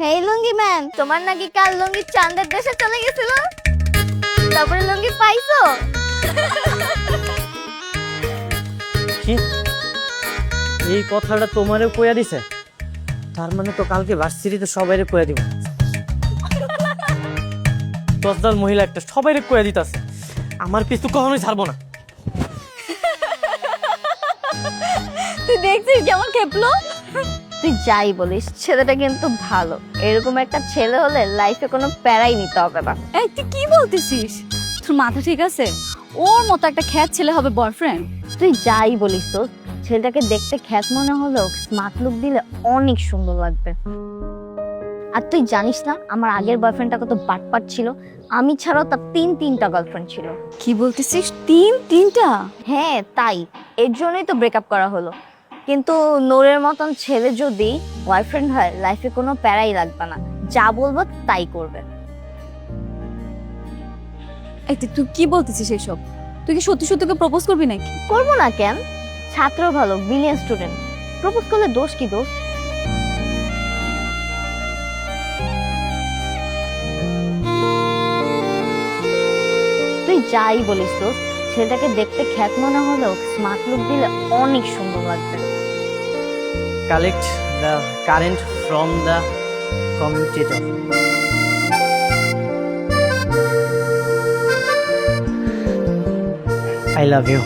হেই লুঙ্গি man তোমার নাকি কাল লুঙ্গি চাঁদের দেশে চলে গেছিল? তারপরে লুঙ্গি পাইছো? কি? এই কথাটা তোমারও কইয়া দিছে? তার মানে তো কালকে ভার্সিটিতে সবাইরে কইয়া দিব। দশদাল মহিলা একটা সবাইরে কইয়া দিতাছে। আমার পিছু কখনোই ছাড়বো না। তুই দেখছিস কেমন খেপলো? তুই যাই বলিস ছেলেটা কিন্তু ভালো। এরকম একটা ছেলে হলে লাইফে কোনো প্যারাই নিতে হবে না। এই তুই কি বলতেছিস? তোর মাথা ঠিক আছে? ওর মতো একটা খ্যাত ছেলে হবে বয়ফ্রেন্ড তুই যাই বলিস তো ছেলেটাকে দেখতে খ্যাত মনে হলেও স্মার্ট লুক দিলে অনেক সুন্দর লাগবে। আর তুই জানিস না আমার আগের বয়ফ্রেন্ডটা কত বাটপাট ছিল। আমি ছাড়াও তার তিন তিনটা গার্লফ্রেন্ড ছিল। কি বলতেছিস? তিন তিনটা? হ্যাঁ তাই। এর জন্যই তো ব্রেকআপ করা হলো। কিন্তু নোরের মতন ছেলে যদি বয়ফ্রেন্ড হয় লাইফে কোনো প্যারাই লাগবে না। যা বলব তাই করবে। এই তুই- কি বলতেছিস এসব? তুই কি সত্যি সত্যি প্রপোজ করবি নাকি? করব না কেন? ছাত্র ভালো ব্রিলিয়ান্ট স্টুডেন্ট প্রপোজ করলে দোষ কি দোষ? তুই যাই বলিস দোষ ছেলেটাকে দেখতে খ্যাত মনে হলেও স্মার্ট লুক দিলে অনেক সুন্দর লাগবে। Collect the current from the commutator I love you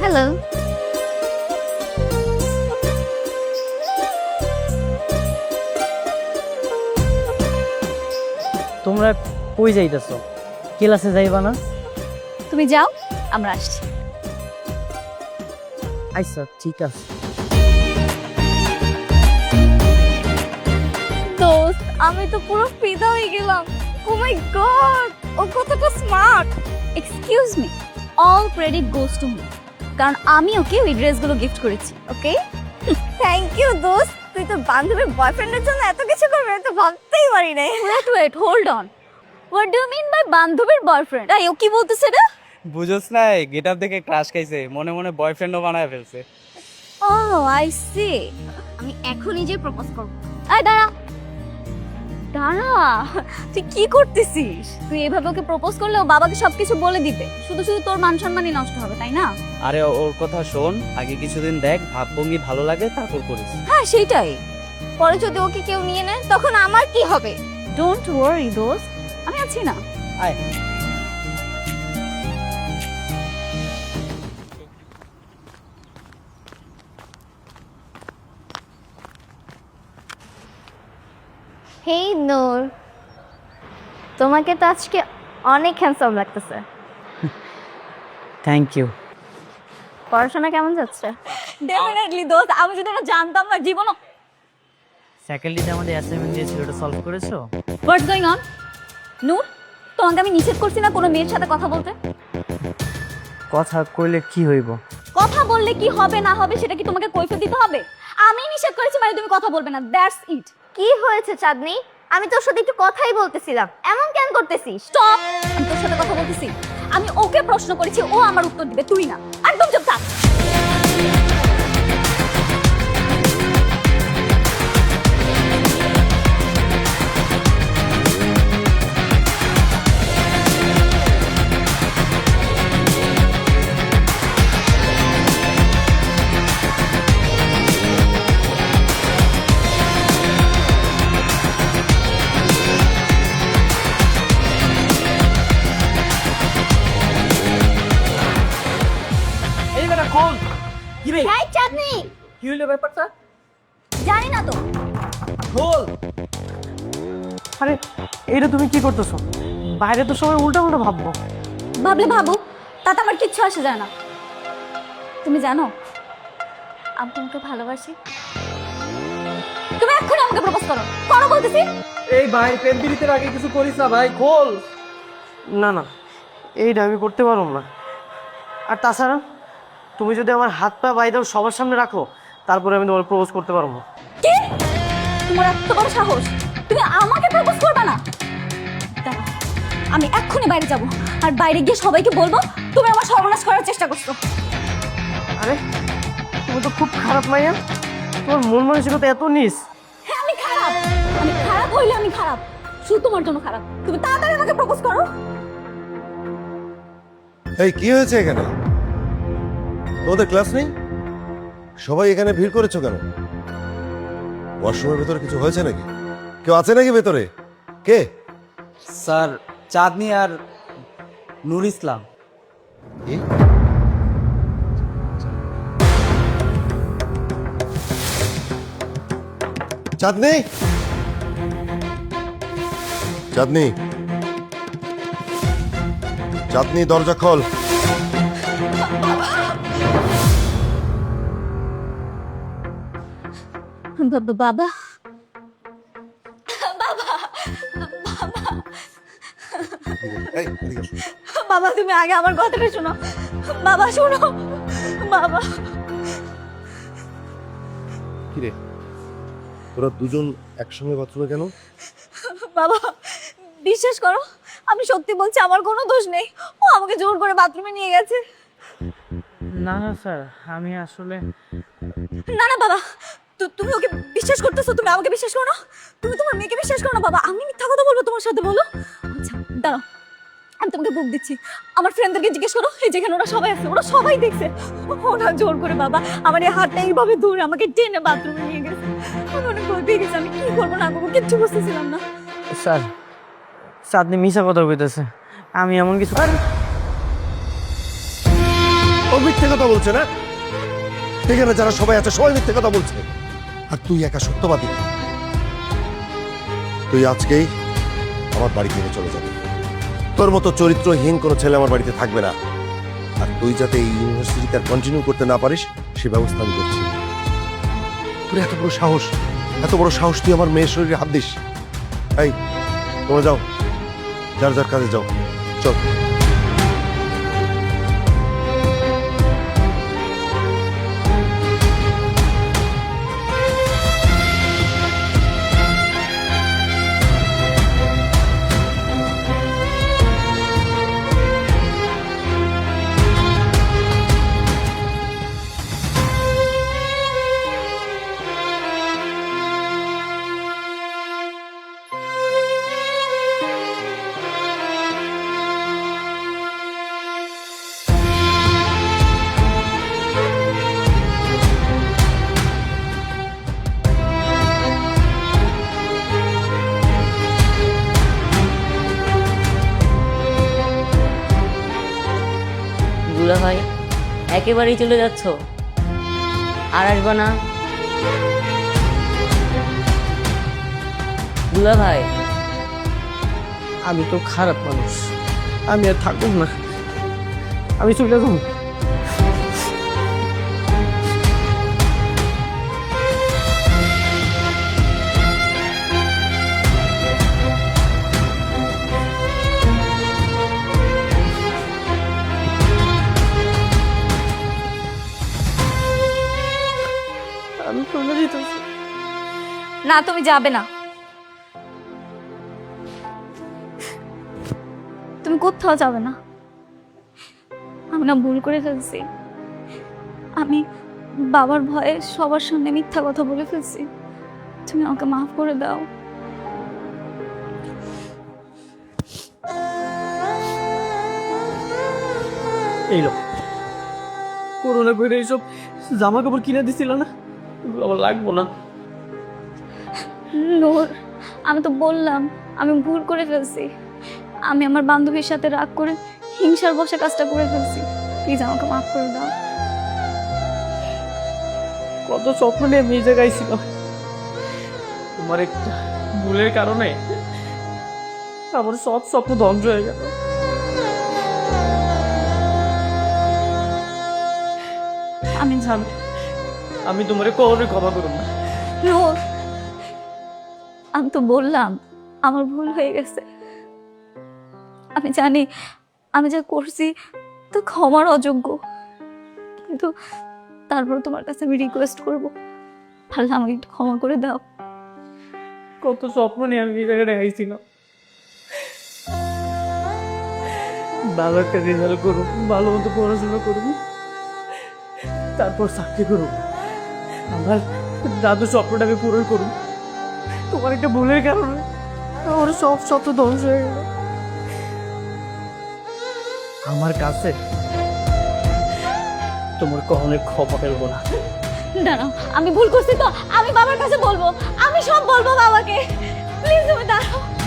hello তোমরা কই যাইতেছো? ক্লাসে যাইবা না? তুমি যাও আমরা আসছি। আচ্ছা ঠিক আছে। দোস্ত আমি তো পুরো ফিদা হয়ে গেলাম। ও মাই গড ও কতটা smart excuse me all credit goes to me কারণ আমি ওকে ওই ড্রেসগুলো গিফট করেছি ওকে থ্যাংক ইউ দোস্ত। তুই তো বান্ধবীর বয়ফ্রেন্ডের জন্য এত কিছু করবে তো ভাবতেই পারি নাই। Wait wait hold on what do mean by বান্ধবীর বয়ফ্রেন্ড আই ও কি বলতেছে রে বুঝোস নাই গেট আপ দেখে ক্রাশ খাইছে মনে মনে বয়ফ্রেন্ডও বানায় ফেলছে। ও আই সি আমি এখনই যে প্রপোজ করব। আয় দাঁড়া দাঁড়া তুই কি করতেছিস? তুই এভাবে ওকে প্রপোজ করলে ও বাবাকে সবকিছু বলে দিবে। শুধু শুধু তোর মান সম্মানই নষ্ট হবে তাই না? আরে ওর কথা শোন আগে কিছুদিন দেখ ভাবভঙ্গি ভালো লাগে তারপর করিস। হ্যাঁ সেইটাই। পরে যদি ওকে কেউ নিয়ে নেয় তখন আমার কি হবে? ডোন্ট ওয়ারি দোস্ত। আমি আছি না। আয়। হেই নূর তোমাকে তো আজকে অনেক হ্যান্ডসাম লাগতেছে। থ্যাংক ইউ পড়াশোনা কেমন যাচ্ছে? ডেফিনেটলি দোস্ত আমি যদি এটা জানতাম না জীবনও ফ্যাকাল্টিতে আমাদের অ্যাসাইনমেন্ট দিয়েছিল ওটা সলভ করেছ? হোয়াটস গোয়িং অন নূর তোমাকে আমি নিষেধ করছি না কোনো মেয়ের সাথে কথা বলতে? কথা কইলে কি হইব? কথা বললে কি হবে না হবে সেটা কি তোমাকে কৈফিয়ত দিতে হবে? আমি নিষেধ করেছি মানে তুমি কথা বলবে না দ্যাটস ইট কি হয়েছে, চাঁদনি? আমি তোর সাথে একটু কথাই বলতেছিলাম। এমন কেন করতেছিস? স্টপ আমি তোর সাথে কথা বলতেছি। আমি ওকে প্রশ্ন করেছি, ও আমার উত্তর দিবে, তুই না। একদম চুপ থাক। কি কি হইল ব্যাপারটা? জানি না তো। খোল আরে এটা তুমি কি করতেছ? বাইরে তো সবাই উল্টা উল্টা ভাববো। ভাবলে ভাবো তাতে আমার কিচ্ছু আসে যায় না। তুমি জানো আমি তোমাকে ভালোবাসি। তুমি এক্ষুনি আমাকে প্রপোজ করো। করো বলতেছি। এই ভাই প্রেম বিলিতে আগে কিছু করিস না ভাই খোল। না না এইটা আমি করতে পারব না। আর তাছাড়া? তুমি যদি আমার হাত পা বাই দাও সবার সামনে রাখো তারপরে আমি তোমার প্রপোজ করতে পারব। কি? তোমার এত বড় সাহস? তুমি আমাকে প্রপোজ করবে না? আমি এক্ষুনি বাইরে যাব আর বাইরে গিয়ে সবাইকে বলব তুমি আমার সর্বনাশ করার চেষ্টা করছ। আরে তুমি তো খুব খারাপ মাইয়া। তোমার মন মানসিকতা এত নিস। হ্যাঁ আমি খারাপ। আমি খারাপ হইলে আমি খারাপ। শুধু তোমার জন্য খারাপ। তুমি তাড়াতাড়ি আমাকে প্রপোজ করো। এই কি হয়েছে এখানে? তোমাদের ক্লাস নেই? সবাই এখানে ভিড় করেছ কেন? ওয়াশরুমের ভেতরে কিছু হয়েছে নাকি? কেউ আছে নাকি ভেতরে? কে? স্যার চাঁদনি আর নুর ইসলাম? চাঁদনি? চাঁদনি। চাঁদনি দরজা খোল। বাবা। বাবা। তুমি আগে আমার কথাটা শোনো। বাবা শোনো। বাবা। কিরে তোরা দুজন একসঙ্গে বাথরুমে কেন? বাবা বিশ্বাস করো আমি সত্যি বলছি আমার কোনো দোষ নেই। ও আমাকে জোর করে বাথরুমে নিয়ে গেছে। না না স্যার আমি আসলে না না বাবা। তু- তুমি ওকে বিশ্বাস করতেছো? তুমি আমাকে বিশ্বাস করো না? তুমি তোমার মেয়েকে বিশ্বাস করো না বাবা। আমি মিথ্যা কথা বলব তোমার সাথে বলো। আচ্ছা দাঁড়াও। আমি তোমাকে বুক দিচ্ছি। আমার ফ্রেন্ডদেরকে জিজ্ঞেস করো এই যেখানে ওরা সবাই আছে ওরা সবাই দেখছে। ওরা জোর করে বাবা আমার এই হাতটা এইভাবে ধরে আমাকে টেনে বাথরুমে নিয়ে গেছে। আমি অনেক ভয় পেয়ে গেছি আমি কি করব না করব কিচ্ছু বুঝতেছিলাম না। স্যার চাঁদনি মিশা কথা কইতেছে। আমি এমন কিছু ও মিথ্যে কথা বলছে না? এখানে যারা সবাই আছে সবাই মিথ্যে কথা বলছে। আর তুই একা সত্যবাদী। তুই আজকেই আমার বাড়ি থেকে চলে যাবি। তোর মতো চরিত্রহীন কোনো ছেলে আমার বাড়িতে থাকবে না। আর তুই যাতে এই ইউনিভার্সিটিতে আর কন্টিনিউ করতে না পারিস, সে ব্যবস্থা আমি করছি। তোর এত বড় সাহস, এত বড় সাহস তুই আমার মেয়ের শরীরে হাত দিস। এই, তোমরা যাও। যার যার কাজে যাও। চল। দুলা ভাই, একেবারেই চলে যাচ্ছ? আর আসবা না? দুলা ভাই। আমি তো খারাপ মানুষ। আমি আর থাকুক না। আমি চলে যাব। না, তুমি যাবে না। তুমি কোথাও যাবে না। আমি না ভুল করে ফেলছি। আমি বাবার ভয়ে সবার সামনে মিথ্যা কথা বলে ফেলছি। তুমি আমাকে মাফ করে দাও। এই করোনা করে এইসব জামা কাপড় কিনে দিছিল না? আমার লাগবো না। নূর আমি তো বললাম আমি ভুল করে ফেলছি। আমি আমার বান্ধবীর সাথে রাগ করে হিংসার বসে কাজটা করে ফেলছি। প্লিজ আমাকে মাফ করে দাও। কত স্বপ্ন নিয়ে আমি এই জায়গায় তোমার একটা ভুলের কারণে আমার সব স্বপ্ন ধ্বংস হয়ে গেল। আমি জানি। আমি তোমার কখনোই ক্ষমা করব না। আমি তো বললাম, আমার ভুল হয়ে গেছে। আমি জানি, আমি যা করছি, তো ক্ষমার অযোগ্য। কিন্তু তারপর তোমার কাছে আমি রিকোয়েস্ট করব। তাহলে আমাকে একটু ক্ষমা করে দাও। কত স্বপ্ন নিয়ে আমি এই জায়গায় আইছিলাম ভালো একটা রেজাল্ট করুন ভালো মতো পড়াশোনা করুন তারপর চাকরি করুন আমার দাদু স্বপ্নটা আমি পূরণ করুন তোমার একটা ভুলের কারণে। আমার সব স্বপ্ন ধ্বংস হয়ে গেল। আমার কাছে তোমার কখনো ক্ষমা ফেলব না। দাঁড়াও আমি ভুল করছি তো। আমি বাবার কাছে বলব। আমি সব বলব বাবাকে। প্লিজ তুমি দাঁড়াও।